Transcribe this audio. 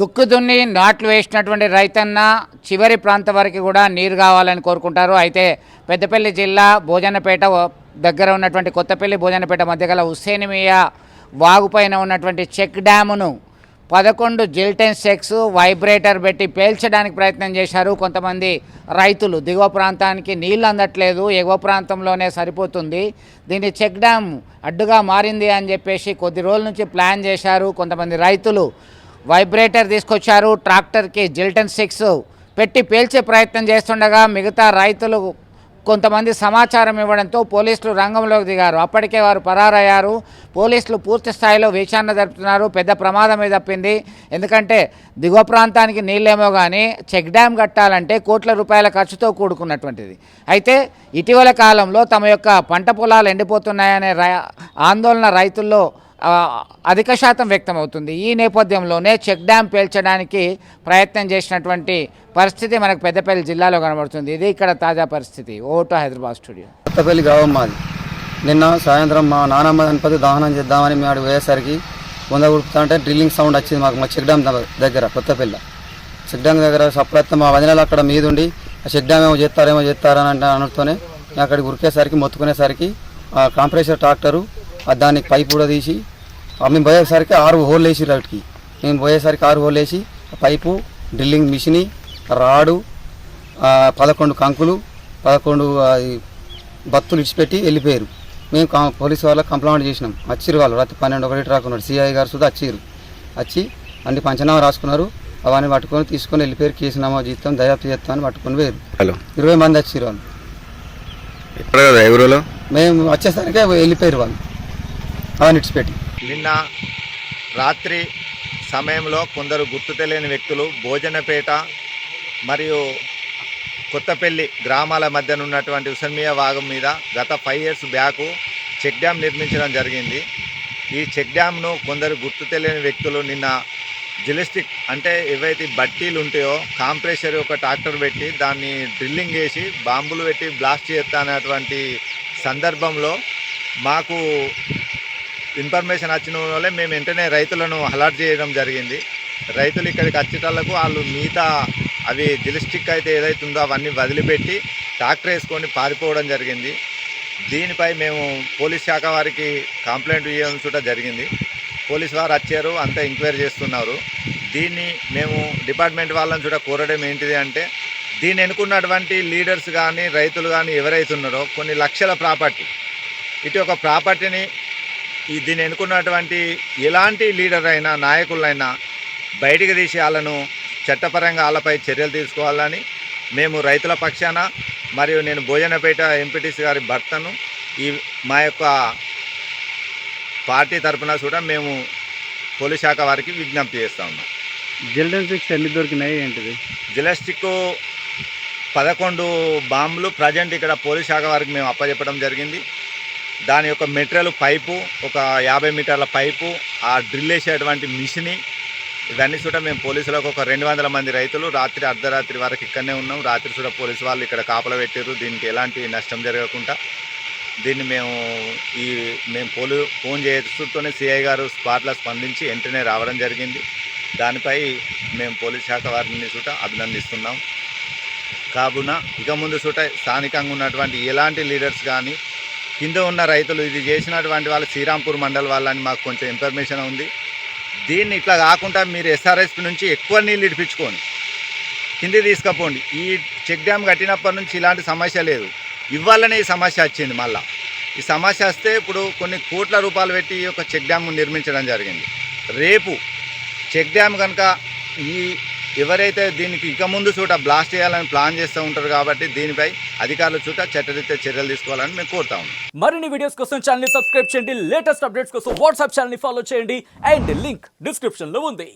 దుక్కుదున్ని నాట్లు వేసినటువంటి రైతన్న చివరి ప్రాంతం వరకు కూడా నీరు కావాలని కోరుకుంటారు. అయితే పెద్దపల్లి జిల్లా భోజనపేట దగ్గర ఉన్నటువంటి కొత్తపల్లి భోజనపేట మధ్య గల హుస్సేనిమియా వాగుపైన ఉన్నటువంటి చెక్ డ్యామును పదకొండు జిల్టెన్ సెక్స్ వైబ్రేటర్ పెట్టి పేల్చడానికి ప్రయత్నం చేశారు. కొంతమంది రైతులు దిగువ ప్రాంతానికి నీళ్ళు అందట్లేదు ఎగువ ప్రాంతంలోనే సరిపోతుంది. దీన్ని చెక్ డ్యామ్ అడ్డుగా మారింది అని చెప్పేసి కొద్ది రోజుల నుంచి ప్లాన్ చేశారు. కొంతమంది రైతులు వైబ్రేటర్ తీసుకొచ్చారు. ట్రాక్టర్కి జిల్టన్ సిక్స్ పెట్టి పేల్చే ప్రయత్నం చేస్తుండగా మిగతా రైతులు కొంతమంది సమాచారం ఇవ్వడంతో పోలీసులు రంగంలోకి దిగారు. అప్పటికే వారు పరారయ్యారు. పోలీసులు పూర్తి స్థాయిలో విచారణ జరుపుతున్నారు. పెద్ద ప్రమాదమే తప్పింది. ఎందుకంటే దిగువ ప్రాంతానికి నీళ్ళేమో కానీ చెక్ డ్యామ్ కట్టాలంటే కోట్ల రూపాయల ఖర్చుతో కూడుకున్నటువంటిది. అయితే ఇటీవల కాలంలో తమ యొక్క పంట పొలాలు ఎండిపోతున్నాయనే ఆందోళన రైతుల్లో అధిక శాతం వ్యక్తమవుతుంది. ఈ నేపథ్యంలోనే చెక్ డ్యాం పేల్చడానికి ప్రయత్నం చేసినటువంటి పరిస్థితి మనకు పెద్దపల్లి జిల్లాలో కనబడుతుంది. ఇది ఇక్కడ తాజా పరిస్థితి. ఓటో హైదరాబాద్ స్టూడియో. కొత్తపల్లి గ్రామం మాది. నిన్న సాయంత్రం మా నానమ్మ గణపతి దహనం చేద్దామని మేము ఆడికి పోయేసరికి వంద అంటే డ్రిల్లింగ్ సౌండ్ వచ్చింది మాకు మా చెక్ డ్యామ్ దగ్గర కొత్తపల్లి చెక్ డ్యామ్ దగ్గర సప్రత్తం మా వదినలు అక్కడ మీదుండి ఆ చెక్ డ్యామ్ ఏమో చేస్తారేమో చేస్తారని అంటే అనుతూనే మేము అక్కడికి ఉరికేసరికి మొత్తుకునేసరికి ఆ కాంప్రెషర్ ట్రాక్టరు దానికి పైప్ కూడా తీసి మేము పోయేసరికి ఆరు హోల్ వేసి వాటికి మేము పోయేసరికి ఆరు హోల్ వేసి పైపు డ్రిల్లింగ్ మిషని రాడు పదకొండు కంకులు పదకొండు బత్తులు ఇచ్చిపెట్టి వెళ్ళిపోయారు. మేము పోలీసు వాళ్ళకి కంప్లైంట్ చేసినాం. వచ్చిరు వాళ్ళు. రాత్రి పన్నెండు ఒకటి రాకున్నారు సిఐ గారు సుధా వచ్చిరు వచ్చి అన్ని పంచనామా రాసుకున్నారు. అవన్నీ పట్టుకొని తీసుకొని వెళ్ళిపోయారు. కేసు నమోదు చేస్తాం దర్యాప్తు చేస్తామని పట్టుకొని పోయారు. హలో. ఇరవై మంది వచ్చిరు వాళ్ళు. మేము వచ్చేసరికి వెళ్ళిపోయారు వాళ్ళు. అవన్నీ ఇచ్చిపెట్టి నిన్న రాత్రి సమయంలో కొందరు గుర్తు తెలియని వ్యక్తులు భోజనపేట మరియు కొత్తపల్లి గ్రామాల మధ్యన ఉన్నటువంటి ఉసన్మియా వాగం మీద గత five years back check dam నిర్మించడం జరిగింది. ఈ చెక్ డ్యామ్ను కొందరు గుర్తు తెలియని వ్యక్తులు నిన్న జిలిస్టిక్ అంటే ఏవైతే బట్టీలు ఉంటాయో కాంప్రెషర్ ఒక ట్రాక్టర్ పెట్టి దాన్ని డ్రిల్లింగ్ చేసి బాంబులు పెట్టి బ్లాస్ట్ చేస్తా అనేటువంటి సందర్భంలో మాకు ఇన్ఫర్మేషన్ వచ్చిన వల్లే మేము వెంటనే రైతులను అలర్ట్ చేయడం జరిగింది. రైతులు ఇక్కడికి వచ్చేటలకు వాళ్ళు మిగతా అవి జిలిస్టిక్ అయితే ఏదైతే ఉందో అవన్నీ వదిలిపెట్టి ట్రాక్టర్ వేసుకొని పారిపోవడం జరిగింది. దీనిపై మేము పోలీస్ శాఖ వారికి కంప్లైంట్ ఇవ్వడం చూడ జరిగింది. పోలీస్ వారు వచ్చారు అంతా ఎంక్వైరీ చేస్తున్నారు. దీన్ని మేము డిపార్ట్మెంట్ వాళ్ళని చూడ కోరడం ఏంటిది అంటే దీన్ని ఎన్నుకున్నటువంటి లీడర్స్ కానీ రైతులు కానీ ఎవరైతున్నారో కొన్ని లక్షల ప్రాపర్టీ. ఇటు ఒక ప్రాపర్టీని ఈ దీన్ని ఎన్నుకున్నటువంటి ఎలాంటి లీడర్ అయినా నాయకులైనా బయటికి తీసి వాళ్ళను చట్టపరంగా వాళ్ళపై చర్యలు తీసుకోవాలని మేము రైతుల పక్షాన మరియు నేను భోజనపేట ఎంపీటీసీ గారి భర్తను ఈ మా యొక్క పార్టీ తరపున కూడా మేము పోలీస్ శాఖ వారికి విజ్ఞప్తి చేస్తా ఉన్నాం. జిల్డన్ సిక్స్ ఎన్ని దొరికినాయి ఏంటిది? జిలస్టిక్ పదకొండు బాంబులు ప్రజెంట్ ఇక్కడ పోలీస్ శాఖ వారికి మేము అప్పచెప్పడం జరిగింది. దాని యొక్క మెటీరియల్ పైపు ఒక యాభై మీటర్ల పైపు ఆ డ్రిల్ వేసేటువంటి మిషని ఇవన్నీ కూడా మేము పోలీసులకు ఒక రెండు వందల మంది రైతులు రాత్రి అర్ధరాత్రి వరకు ఇక్కడనే ఉన్నాం. రాత్రి చూడ పోలీసు వాళ్ళు ఇక్కడ కాపల పెట్టారు దీనికి ఎలాంటి నష్టం జరగకుండా దీన్ని మేము ఈ మేము పోలీ ఫోన్ చేస్తూనే సిఐ గారు స్పాట్లో స్పందించి వెంటనే రావడం జరిగింది. దానిపై మేము పోలీస్ శాఖ వారిని చూట అభినందిస్తున్నాం. కావున ఇక ముందు చూట స్థానికంగా ఉన్నటువంటి ఎలాంటి లీడర్స్ కానీ కింద ఉన్న రైతులు ఇది చేసినటువంటి వాళ్ళు శ్రీరాంపూర్ మండల్ వాళ్ళని మాకు కొంచెం ఇన్ఫర్మేషన్ ఉంది. దీన్ని ఇట్లా కాకుండా మీరు ఎస్ఆర్ఎస్పి నుంచి ఎక్కువ నీళ్ళు ఇడిపించుకోండి. కింది తీసుకపోండి. ఈ చెక్ డ్యామ్ కట్టినప్పటి నుంచి ఇలాంటి సమస్య లేదు. ఇవ్వాలనే ఈ సమస్య వచ్చింది మళ్ళా. ఈ సమస్య వస్తే ఇప్పుడు కొన్ని కోట్ల రూపాయలు పెట్టి ఈ యొక్క చెక్ డ్యామ్ నిర్మించడం జరిగింది. రేపు చెక్ డ్యామ్ కనుక ఈ ఎవరైతే దీనికి ఇక ముందు చూట బ్లాస్ట్ చేయాలని ప్లాన్ చేస్తూ ఉంటారు కాబట్టి దీనిపై అధికారులు చూట చట్టరీత్యా చర్యలు తీసుకోవాలని మేము కోరుతా ఉన్నాం. మరిన్ని వీడియోస్ కోసం ఛానల్ సబ్స్క్రైబ్ చేయండి. లేటెస్ట్ అప్డేట్స్ కోసం వాట్సాప్ ఛానల్ ఫాలో చేయండి. అండ్ లింక్ డిస్క్రిప్షన్లో ఉంది.